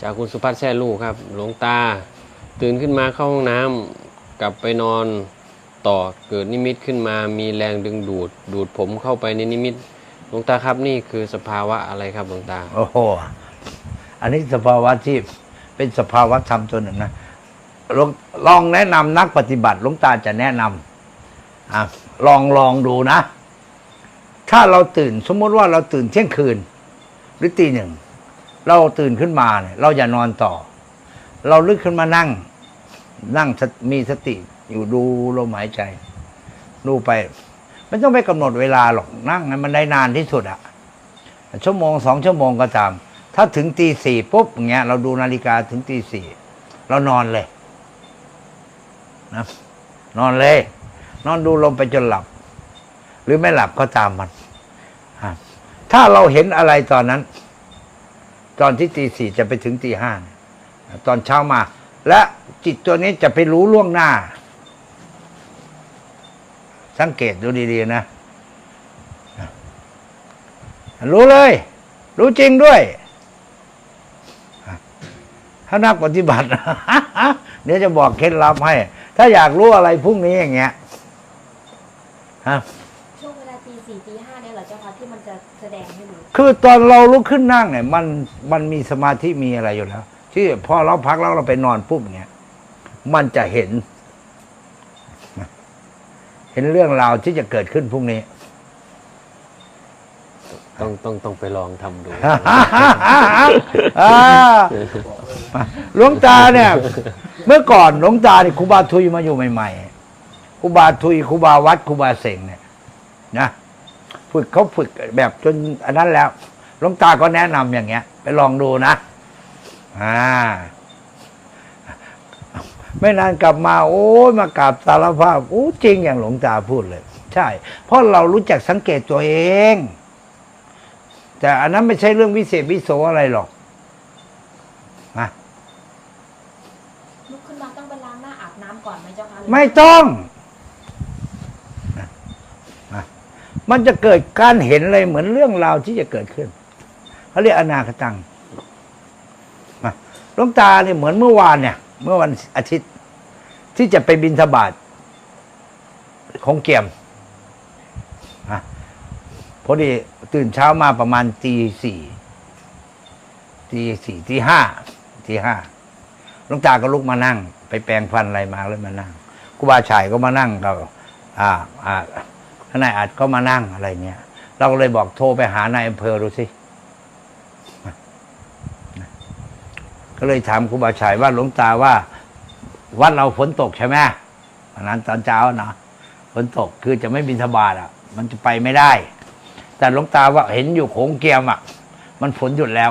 จากคุณสุพัฒน์แซ่ลู่ครับ หลวงตา ตื่นขึ้นมาเข้าห้องน้ำกลับไปนอนต่อเกิดนิมิตขึ้นมามีแรงดึงดูด ดูดผมเข้าไปในนิมิตหลวงตาครับนี่คือสภาวะอะไรครับหลวงตา โอ้โหอันนี้สภาวะที่เป็นสภาวะธรรมตัวหนึ่งนะลองลองแนะนำนักปฏิบัติหลวงตาจะแนะนำอะลองลองดูนะ ถ้าเราตื่นสมมติว่าเราตื่นเที่ยงคืน หรือตีหนึ่ง เราตื่นขึ้นมาเนี่ยเราอย่านอนต่อ เราลึกขึ้นมานั่ง นั่งมีสติอยู่ดูลมหายใจ ดูไป ไม่ต้องไปกำหนดเวลาหรอกนั่งให้มันได้นานที่สุดอะชั่วโมงสองชั่วโมงก็ตาม ถ้าถึงตีสี่ปุ๊บอย่างเงี้ยเราดูนาฬิกาถึงตีสี่เรานอนเลยนะนอนเลย นอนดูลมไปจนหลับ หรือไม่หลับก็ตามมัน ถ้าเราเห็นอะไรตอนนั้น ตอนที่ตีสี่จะไปถึงตีห้าตอนเช้ามา และจิตตัวนี้จะไปรู้ล่วงหน้า สังเกตดูดีๆนะ รู้เลย รู้จริงด้วยถ้านักปฏิบัติเดี๋ยวจะบอกเคล็ดลับให้ ถ้าอยากรู้อะไรพรุ่งนี้อย่างเงี้ยฮะ สี่ตีห้าเนี่ยเหรอเจ้าคะที่มันจะแสดงให้ดูคือตอนเราลุกขึ้นนั่งเนี่ย มันมันมีสมาธิมีอะไรอยู่แล้ว ที่พอเราพักแล้วเราไปนอนปุ๊บเงี้ยมันจะเห็น เห็นเรื่องราวที่จะเกิดขึ้นพรุ่งนี้ ต้องต้องต้องไปลองทำดู อ่าหลวงตาเนี่ย เมื่อก่อนหลวงตาเนี่ยครูบาทุยมาอยู่ใหม่ๆครูบาทุยครูบาวัดครูบาเสงเนี่ยนะ ฝึกเขาฝึกแบบจนอันนั้นแล้วหลวงตาก็แนะนำอย่างเงี้ย ไปลองดูนะ อ่า ไม่นานกลับมา โอ้ยมากราบสารภาพโอ้จริงอย่างหลวงตาพูดเลย ใช่ เพราะเรารู้จักสังเกตตัวเอง แต่อันนั้นไม่ใช่เรื่องวิเศษวิโสอะไรหรอกนะลุกขึ้นมาต้องไปล้างหน้าอาบน้ำก่อนไหมเจ้าคะหรือไม่ต้องนะนะ มันจะเกิดการเห็นอะไรเหมือนเรื่องราวที่จะเกิดขึ้นเขาเรียกอนาคตังหลวงตาเนี่ยเหมือนเมื่อวานเนี่ย เมื่อวันอาทิตย์ ที่จะไปบินทบาทของเกียมนะพอดีตื่นเช้ามาประมาณตีสี่ตีสี่ตีห้าตีห้าหลวงตาก็ลุกมานั่ง ไปแปรงฟันอะไรมาแล้วมานั่งครูบาชัยก็มานั่งกับอ่าอ่า ทนายอาจก็มานั่งอะไรเงี้ย เราก็เลยบอกโทรไปหานายอำเภอดูสิ ก็เลยถามครูบาชัยว่าหลวงตาว่า วัดเราฝนตกใช่ไหมวันนั้นตอนเช้าเนาะฝนตกคือจะไม่บินทบาทอะ มันจะไปไม่ได้ แต่หลวงตาว่าเห็นอยู่โขงเกียมอะ มันฝนหยุดแล้ว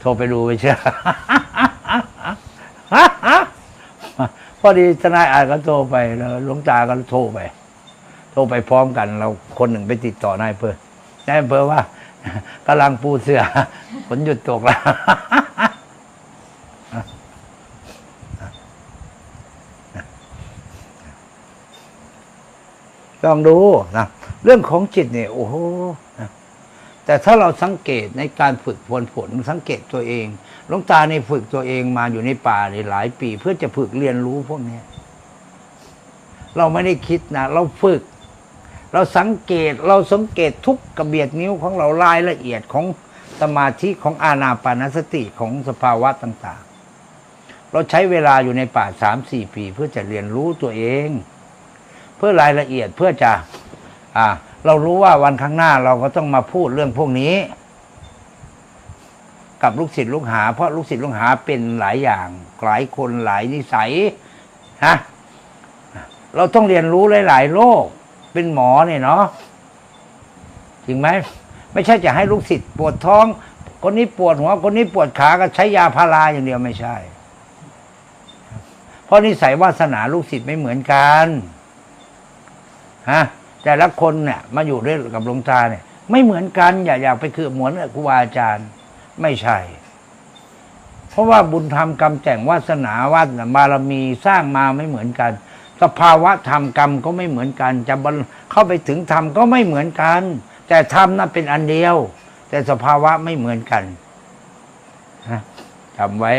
โทรไปดูไปเชื่อพอดีทนายอาจก็โทรไปแล้วหลวงตาก็โทรไป โทรไปพร้อมกัน เราคนหนึ่งไปติดต่อนายอำเภอนายอำเภอว่ากำลังปูเสือฝนหยุดตกแล้วลองดูนะเรื่องของจิตเนี่ยโอ้โหแต่ถ้าเราสังเกตในการฝึกฝนผลสังเกตตัวเองหลวงตาในฝึกตัวเองมาอยู่ในป่าในหลายปี เพื่อจะฝึกเรียนรู้พวกนี้เราไม่ได้คิดนะ เราฝึก เราสังเกตเราสังเกตทุกกระเบียดนิ้วของเรารายละเอียดของสมาธิของอาณาปานสติของสภาวะต่างๆ เราใช้เวลาอยู่ในป่าสามสี่ปี เพื่อจะเรียนรู้ตัวเอง เพื่อรายละเอียดเพื่อจะอ่าเรารู้ว่าวันข้างหน้าเราก็ต้องมาพูดเรื่องพวกนี้ กับลูกศิษย์ลูกหา เพราะลูกศิษย์ลูกหาเป็นหลายอย่าง หลายคนหลายนิสัยฮะเราต้องเรียนรู้หลาย ๆโรค เป็นหมอเนี่ยเนาะจริงไหมไม่ใช่จะให้ลูกศิษย์ปวดท้อง คนนี้ปวดหัว คนนี้ปวดขาก็ใช้ยาพาราอย่างเดียวไม่ใช่ เพราะนิสัยวาสนาลูกศิษย์ไม่เหมือนกันฮะแต่ละคนเนี่ยมาอยู่ด้วยกับหลวงตาเนี่ย ไม่เหมือนกันอย่าอยากไปคือเหมือนครูอาจารย์ ไม่ใช่ เพราะว่าบุญธรรมกรรมแต่งวาสนาวาสบารมีสร้างมาไม่เหมือนกัน สภาวะธรรมกรรมก็ไม่เหมือนกัน จะบรรเข้าไปถึงธรรมก็ไม่เหมือนกัน แต่ธรรมนั้นเป็นอันเดียว แต่สภาวะไม่เหมือนกันนะจำไว้